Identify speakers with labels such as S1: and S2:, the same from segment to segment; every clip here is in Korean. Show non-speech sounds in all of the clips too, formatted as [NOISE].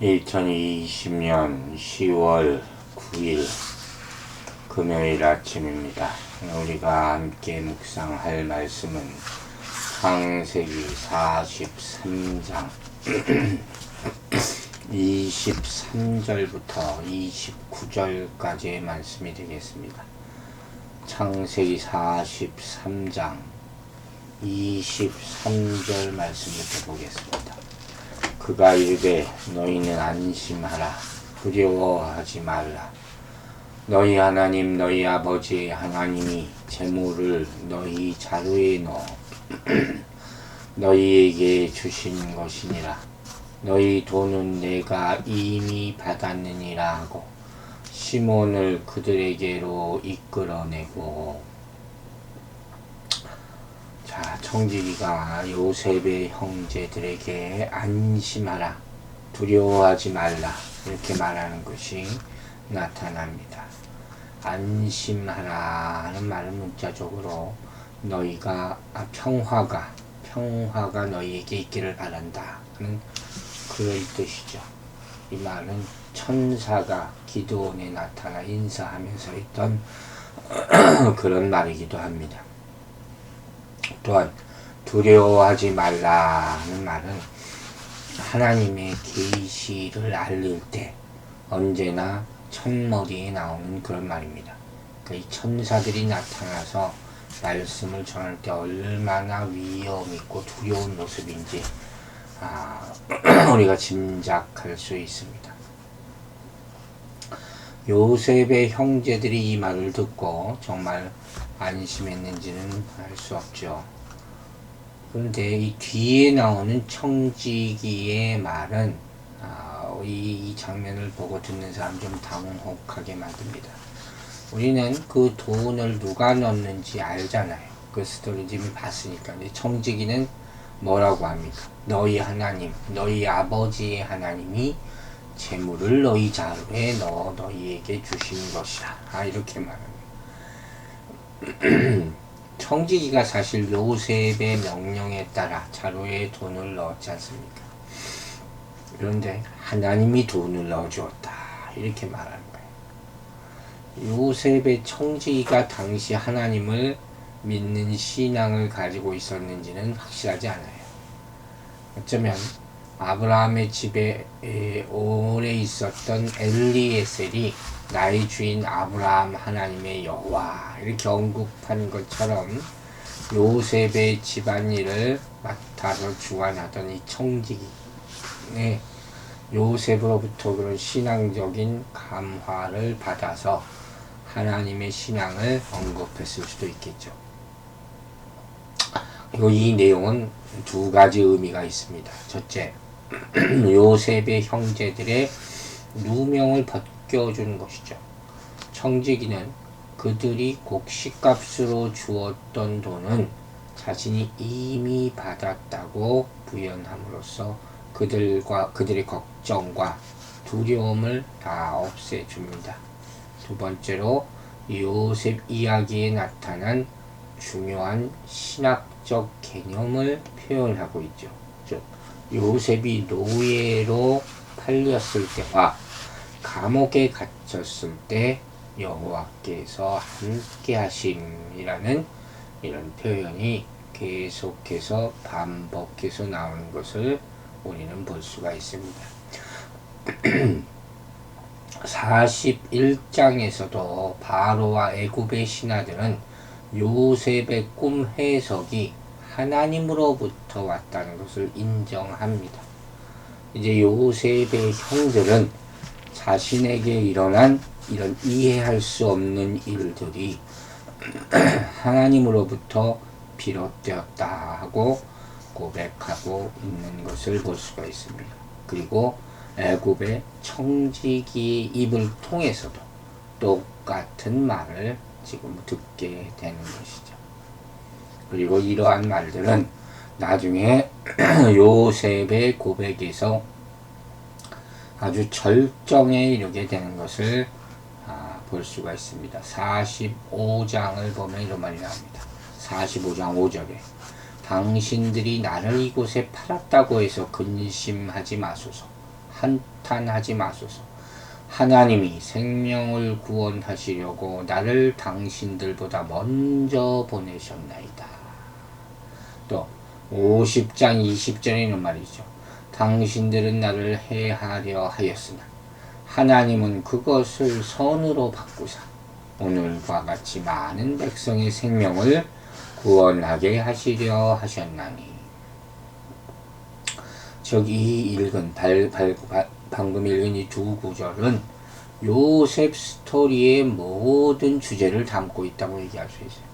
S1: 2020년 10월 9일 금요일 아침입니다. 우리가 함께 묵상할 말씀은 창세기 43장 23절부터 29절까지의 말씀이 되겠습니다. 창세기 43장 23절 말씀부터 보겠습니다. 그가 이르되 너희는 안심하라. 두려워하지 말라. 너희 하나님 너희 아버지 하나님이 재물을 너희 자루에 넣어 [CLEARS THROAT] 너희에게 주신 것이니라. 너희 돈은 내가 이미 받았느니라 하고 시몬을 그들에게로 이끌어내고 자, 청지기가 요셉의 형제들에게 안심하라, 두려워하지 말라, 이렇게 말하는 것이 나타납니다. 안심하라 하는 말은 문자적으로 너희가, 아, 평화가, 평화가 너희에게 있기를 바란다 하는 그럴 뜻이죠. 이 말은 천사가 기도원에 나타나 인사하면서 했던 [CLEARS THROAT] 그런 말이기도 합니다. 또한 두려워하지 말라는 말은 하나님의 계시를 알릴 때 언제나 첫머리에 나오는 그런 말입니다. 그 천사들이 나타나서 말씀을 전할 때 얼마나 위험 있고 두려운 모습인지 아, [CLEARS THROAT] 우리가 짐작할 수 있습니다. 요셉의 형제들이 이 말을 듣고 정말 안심했는지는 알 수 없죠. 그런데 이 뒤에 나오는 청지기의 말은 아, 이, 이, 장면을 보고 듣는 사람 좀 당혹하게 만듭니다. 우리는 그 돈을 누가 넣는지 알잖아요. 그 스토리 지금 봤으니까. 근데 청지기는 뭐라고 합니까? 너희 하나님, 너희 아버지의 하나님이 재물을 너희 자루에 넣어 너희에게 주신 것이라. 아, 이렇게 말합니다. [CLEARS THROAT] 청지기가 사실 요셉의 명령에 따라 자루에 돈을 넣었지 않습니까? 그런데 하나님이 돈을 넣어주었다. 이렇게 말하는 거예요. 요셉의 청지기가 당시 하나님을 믿는 신앙을 가지고 있었는지는 확실하지 않아요. 어쩌면 아브라함의 집에 오래 있었던 엘리에셀이 나의 주인 아브라함 하나님의 여호와 이렇게 언급하는 것처럼 요셉의 집안일을 맡아서 주관하던 이 청지기 네, 요셉으로부터 그런 신앙적인 감화를 받아서 하나님의 신앙을 언급했을 수도 있겠죠. 그리고 이 내용은 두 가지 의미가 있습니다. 첫째, [CLEARS THROAT] 요셉의 형제들의 누명을 벗 껴주는 것이죠. 청지기는 그들이 곡식값으로 주었던 돈은 자신이 이미 받았다고 부연함으로써 그들과 그들의 걱정과 두려움을 다 없애줍니다. 두 번째로 요셉 이야기에 나타난 중요한 신학적 개념을 표현하고 있죠. 즉 요셉이 노예로 팔렸을 때와 감옥에 갇혔을 때 여호와께서 함께 하심이라는 이런 표현이 계속해서 반복해서 나오는 것을 우리는 볼 수가 있습니다. [CLEARS THROAT] 41장에서도 바로와 애굽의 신하들은 요셉의 꿈 해석이 하나님으로부터 왔다는 것을 인정합니다. 이제 요셉의 형들은 자신에게 일어난 이런 이해할 수 없는 일들이 [CLEARS THROAT] 하나님으로부터 비롯되었다 하고 고백하고 있는 것을 볼 수가 있습니다. 그리고 애굽의 청지기의 입을 통해서도 똑같은 말을 지금 듣게 되는 것이죠. 그리고 이러한 말들은 나중에 [CLEARS THROAT] 요셉의 고백에서 아주 절정에 이르게 되는 것을 아, 볼 수가 있습니다. 45장을 보면 이런 말이 나옵니다. 45장 5절에 당신들이 나를 이곳에 팔았다고 해서 근심하지 마소서. 한탄하지 마소서. 하나님이 생명을 구원하시려고 나를 당신들보다 먼저 보내셨나이다. 또 50장 20절에 있는 말이죠. 당신들은 나를 해하려 하였으나 하나님은 그것을 선으로 바꾸사 오늘과 같이 많은 백성의 생명을 구원하게 하시려 하셨나니 저기 읽은 발, 발, 발, 방금 읽은 이 두 구절은 요셉 스토리의 모든 주제를 담고 있다고 얘기할 수 있어요.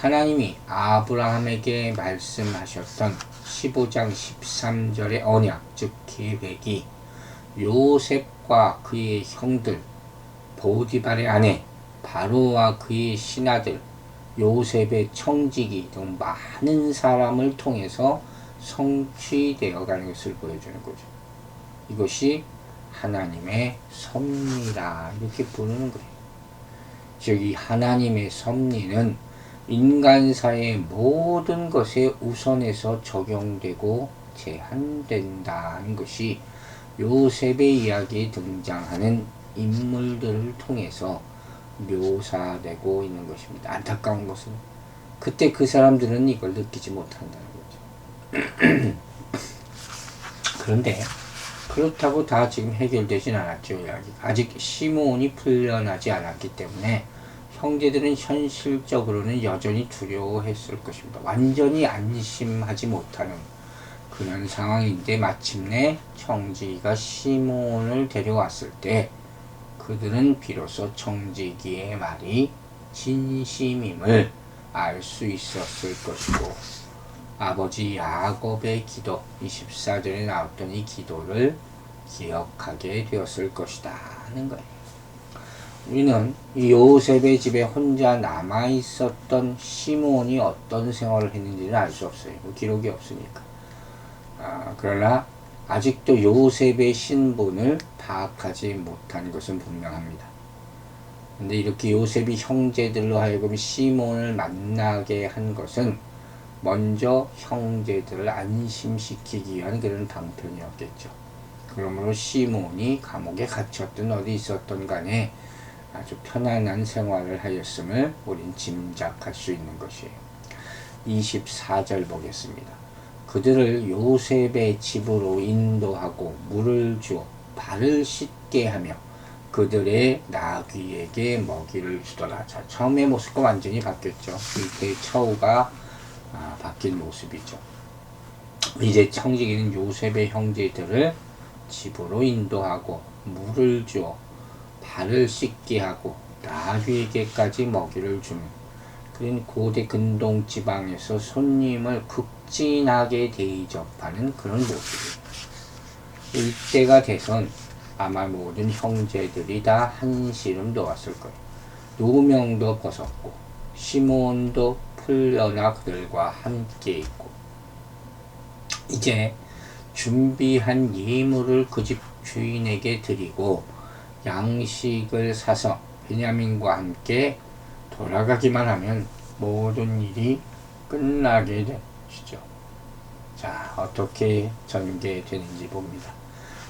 S1: 하나님이 아브라함에게 말씀하셨던 15장 13절의 언약, 즉 계획이 요셉과 그의 형들, 보디발의 아내, 바로와 그의 신하들, 요셉의 청지기 등 많은 사람을 통해서 성취되어 가는 것을 보여주는 거죠. 이것이 하나님의 섭리라 이렇게 부르는 거예요. 즉, 이 하나님의 섭리는 인간사의 모든 것에 우선해서 적용되고 제한된다는 것이 요셉의 이야기에 등장하는 인물들을 통해서 묘사되고 있는 것입니다. 안타까운 것은 그때 그 사람들은 이걸 느끼지 못한다는 거죠. [CLEARS THROAT] 그런데 그렇다고 다 지금 해결되진 않았죠. 이야기. 아직 시몬이 풀려나지 않았기 때문에 형제들은 현실적으로는 여전히 두려워했을 것입니다. 완전히 안심하지 못하는 그런 상황인데 마침내 청지기가 시몬을 데려왔을 때 그들은 비로소 청지기의 말이 진심임을 알 수 있었을 것이고 아버지 야곱의 기도 24절에 나왔던 이 기도를 기억하게 되었을 것이다 하는 거예요. 우리는 요셉의 집에 혼자 남아 있었던 시몬이 어떤 생활을 했는지는 알 수 없어요. 뭐 기록이 없으니까. 아, 그러나 아직도 요셉의 신분을 파악하지 못한 것은 분명합니다. 근데 이렇게 요셉이 형제들로 하여금 시몬을 만나게 한 것은 먼저 형제들을 안심시키기 위한 그런 방편이었겠죠. 그러므로 시몬이 감옥에 갇혔든 어디 있었던 간에 아주 편안한 생활을 하였음을 우린 짐작할 수 있는 것이에요. 24절 보겠습니다. 그들을 요셉의 집으로 인도하고 물을 주어 발을 씻게 하며 그들의 나귀에게 먹이를 주더라. 자, 처음의 모습과 완전히 바뀌었죠. 이때 처우가 아, 바뀐 모습이죠. 이제 청지기는 요셉의 형제들을 집으로 인도하고 물을 주어 발을 씻게 하고 나귀에게까지 먹이를 주는 그런 고대 근동 지방에서 손님을 극진하게 대접하는 그런 모습이에요. 이때가 돼선 아마 모든 형제들이 다 한시름 놓았을 거예요. 누명도 벗었고 시몬도 풀려나 그들과 함께 있고 이제 준비한 예물을 그 집 주인에게 드리고 양식을 사서 베냐민과 함께 돌아가기만 하면 모든 일이 끝나게 되시죠. 자, 어떻게 전개되는지 봅니다.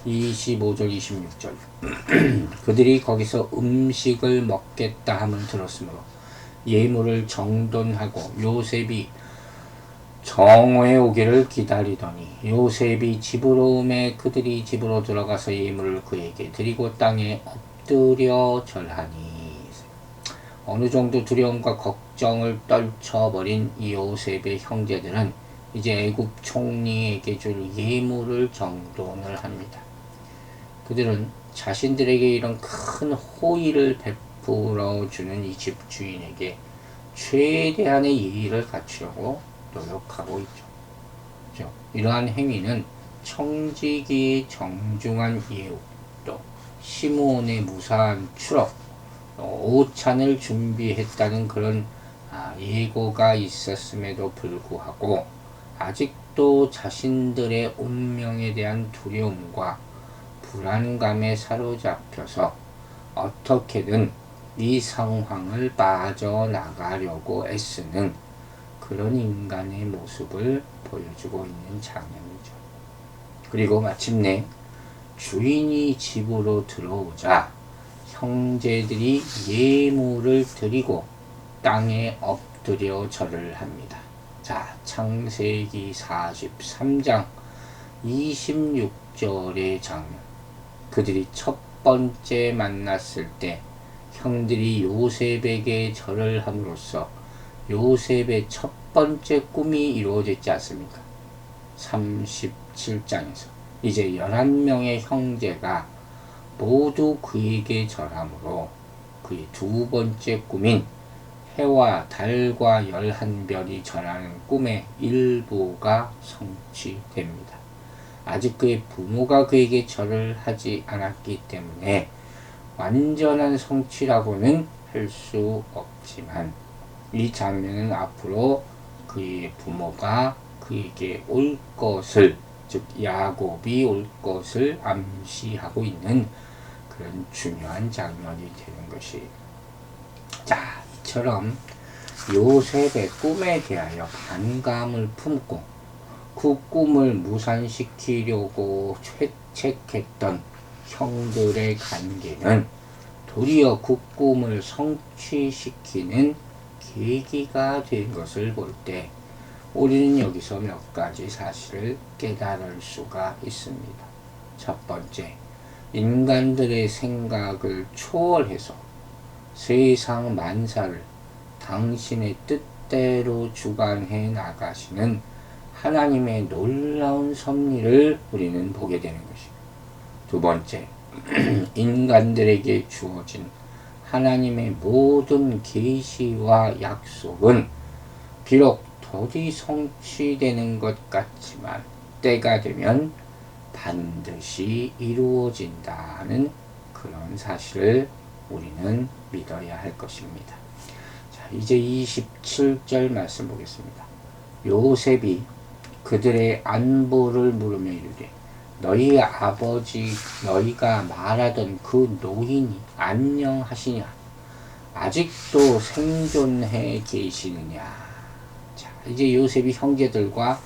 S1: 25절, 26절. [CLEARS THROAT] 그들이 거기서 음식을 먹겠다 함을 들었으므로 예물을 정돈하고 요셉이 정오에 오기를 기다리더니 요셉이 집으로 오매 그들이 집으로 들어가서 예물을 그에게 드리고 땅에 엎드려 절하니 어느 정도 두려움과 걱정을 떨쳐버린 요셉의 형제들은 이제 애굽 총리에게 줄 예물을 정돈을 합니다. 그들은 자신들에게 이런 큰 호의를 베풀어 주는 이 집 주인에게 최대한의 예의를 갖추려고 노력하고 있죠. 그렇죠? 이러한 행위는 청지기의 정중한 예우, 또 시몬의 무사한 추락, 오찬을 준비했다는 그런 아, 예고가 있었음에도 불구하고 아직도 자신들의 운명에 대한 두려움과 불안감에 사로잡혀서 어떻게든 이 상황을 빠져나가려고 애쓰는 그런 인간의 모습을 보여주고 있는 장면이죠. 그리고 마침내 주인이 집으로 들어오자 형제들이 예물을 드리고 땅에 엎드려 절을 합니다. 자, 창세기 43장 26절의 장면. 그들이 첫 번째 만났을 때 형들이 요셉에게 절을 함으로써 요셉의 첫 번째 꿈이 이루어졌지 않습니까? 37장에서 이제 11명의 형제가 모두 그에게 절함으로 그의 두 번째 꿈인 해와 달과 열한 별이 전하는 꿈의 일부가 성취됩니다. 아직 그의 부모가 그에게 절을 하지 않았기 때문에 완전한 성취라고는 할 수 없지만 이 장면은 앞으로 그의 부모가 그에게 올 것을 즉 야곱이 올 것을 암시하고 있는 그런 중요한 장면이 되는 것이 자 이처럼 요셉의 꿈에 대하여 반감을 품고 그 꿈을 무산시키려고 채책했던 형들의 관계는 도리어 그 꿈을 성취시키는 계기가 된 것을 볼 때 우리는 여기서 몇 가지 사실을 깨달을 수가 있습니다. 첫 번째, 인간들의 생각을 초월해서 세상 만사를 당신의 뜻대로 주관해 나가시는 하나님의 놀라운 섭리를 우리는 보게 되는 것입니다. 두 번째, [CLEARS THROAT] 인간들에게 주어진 하나님의 모든 계시와 약속은 비록 더디 성취되는 것 같지만 때가 되면 반드시 이루어진다는 그런 사실을 우리는 믿어야 할 것입니다. 자, 이제 27절 말씀 보겠습니다. 요셉이 그들의 안부를 물으며 이르되 너희 아버지 너희가 말하던 그 노인이 안녕하시냐? 아직도 생존해 계시느냐? 자 이제 요셉이 형제들과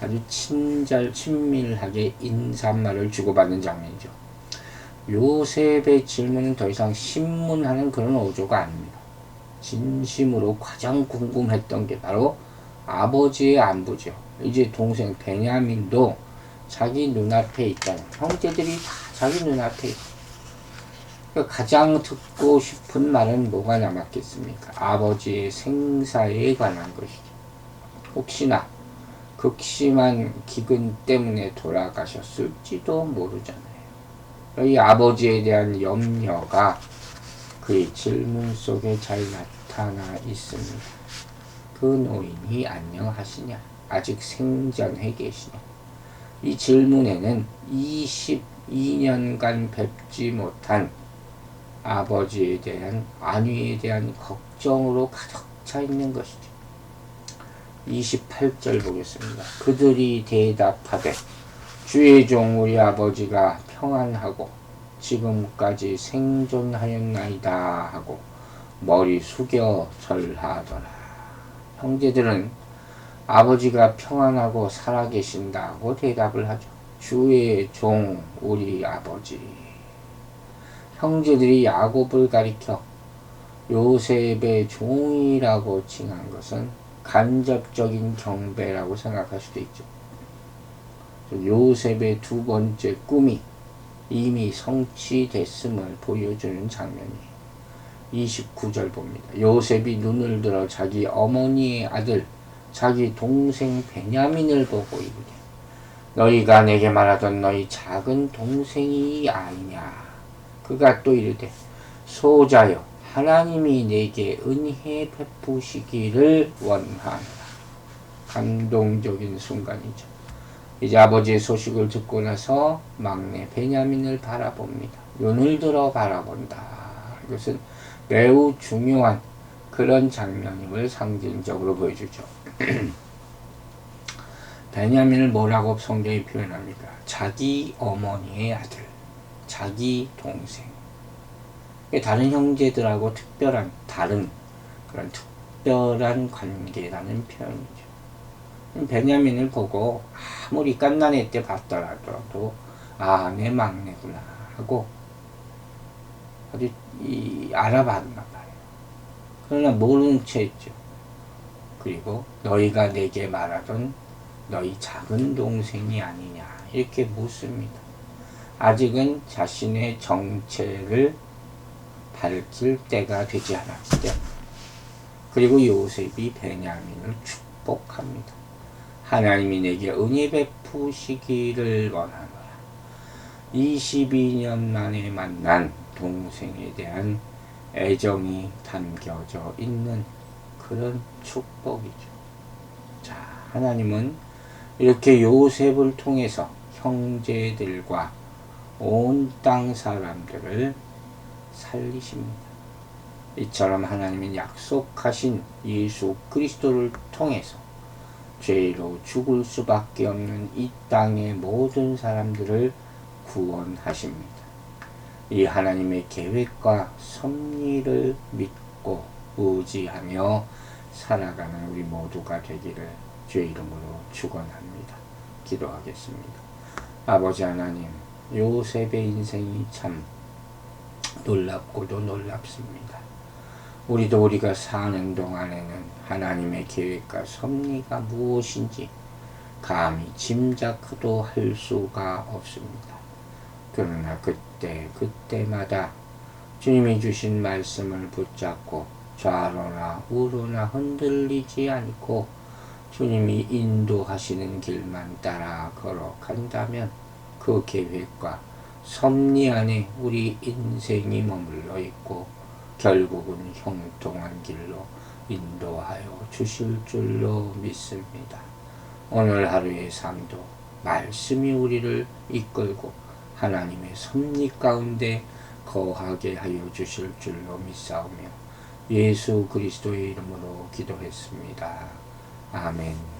S1: 아주 친절 친밀하게 인사말을 주고받는 장면이죠. 요셉의 질문은 더 이상 신문하는 그런 어조가 아닙니다. 진심으로 가장 궁금했던 게 바로 아버지의 안부죠. 이제 동생 베냐민도 자기 눈앞에 있잖아. 형제들이 다 자기 눈앞에 있어. 그러니까 가장 듣고 싶은 말은 뭐가 남았겠습니까? 아버지의 생사에 관한 것이죠. 혹시나 극심한 기근 때문에 돌아가셨을지도 모르잖아요. 이 아버지에 대한 염려가 그의 질문 속에 잘 나타나 있습니다. 그 노인이 안녕하시냐? 아직 생전해 계시냐? 이 질문에는 22년간 뵙지 못한 아버지에 대한 안위에 대한 걱정으로 가득 차 있는 것이죠. 28절 보겠습니다. 그들이 대답하되 주의 종 우리 아버지가 평안하고 지금까지 생존하였나이다 하고 머리 숙여 절하더라. 형제들은 아버지가 평안하고 살아계신다고 대답을 하죠. 주의 종 우리 아버지. 형제들이 야곱을 가리켜 요셉의 종이라고 칭한 것은 간접적인 경배라고 생각할 수도 있죠. 요셉의 두 번째 꿈이 이미 성취됐음을 보여주는 장면이에요. 29절 봅니다. 요셉이 눈을 들어 자기 어머니의 아들 자기 동생 베냐민을 보고 이르되 너희가 내게 말하던 너희 작은 동생이 아니냐? 그가 또 이르되 소자여 하나님이 내게 은혜 베푸시기를 원하노라. 감동적인 순간이죠. 이제 아버지의 소식을 듣고 나서 막내 베냐민을 바라봅니다. 눈을 들어 바라본다. 이것은 매우 중요한 그런 장면임을 상징적으로 보여주죠. [CLEARS THROAT] 베냐민을 뭐라고 성경이 표현합니까? 자기 어머니의 아들, 자기 동생. 다른 형제들하고 특별한, 다른 그런 특별한 관계라는 표현이죠. 베냐민을 보고 아무리 깐난애 때 봤더라도 아 내 막내구나 하고 아주 이 알아봤나 봐요. 그러나 모르는 채 했죠. 그리고 너희가 내게 말하던 너희 작은 동생이 아니냐 이렇게 묻습니다. 아직은 자신의 정체를 밝힐 때가 되지 않았기 때문에 그리고 요셉이 베냐민을 축복합니다. 하나님이 내게 은혜 베푸시기를 원하노라. 22년 만에 만난 동생에 대한 애정이 담겨져 있는 그런 축복이죠. 자, 하나님은 이렇게 요셉을 통해서 형제들과 온 땅 사람들을 살리십니다. 이처럼 하나님은 약속하신 예수 그리스도를 통해서 죄로 죽을 수밖에 없는 이 땅의 모든 사람들을 구원하십니다. 이 하나님의 계획과 섭리를 믿고 의지하며 살아가는 우리 모두가 되기를 주의 이름으로 축원합니다. 기도하겠습니다. 아버지 하나님, 요셉의 인생이 참 놀랍고도 놀랍습니다. 우리도 우리가 사는 동안에는 하나님의 계획과 섭리가 무엇인지 감히 짐작도 할 수가 없습니다. 그러나 그때 그때마다 주님이 주신 말씀을 붙잡고 좌로나 우로나 흔들리지 않고 주님이 인도하시는 길만 따라 걸어간다면 그 계획과 섭리 안에 우리 인생이 머물러 있고 결국은 형통한 길로 인도하여 주실 줄로 믿습니다. 오늘 하루의 삶도 말씀이 우리를 이끌고 하나님의 섭리 가운데 거하게 하여 주실 줄로 믿사오며 예수 그리스도의 이름으로 기도했습니다. 아멘.